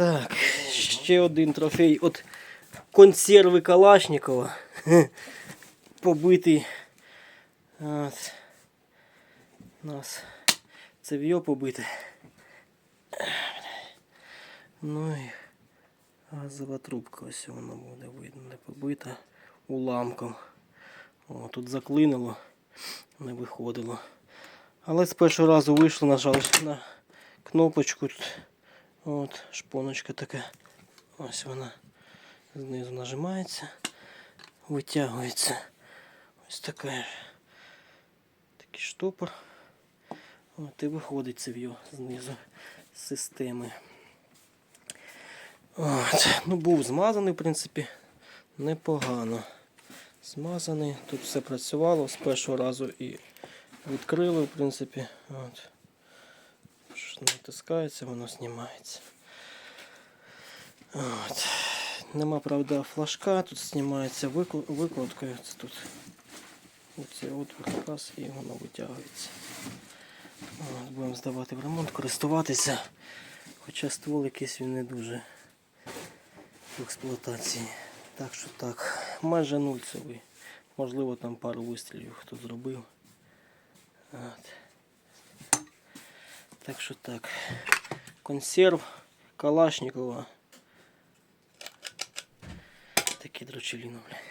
Так, ще один трофей от консерви Калашникова. Побитий. От. Нас цев'йо побите. Ну і газова трубка, ось вона буде видно, де побита уламком. О, тут заклинило, не виходило. Але з першого разу вийшло, нажали на кнопочку. Тут, от, шпоночка така. Ось вона знизу нажимається, витягується. Ось така. Такий штопор. От і виходить цев'йо знизу з системи. От. Ну, був змазаний, в принципі, непогано. Змазаний. Тут все працювало з першого разу і відкрили, в принципі. От. Натискається, воно знімається. От. Нема, правда, флажка, тут знімається викл- викладкою. Це тут оцей отвір раз і воно витягується. От, будемо здавати в ремонт, користуватися. Хоча ствол якийсь він не дуже в експлуатації. Так що так, майже нульцевий. Можливо там пару вистрілів хто зробив. Так що так. Консерв Калашникова. Такі дрочеліно, бля.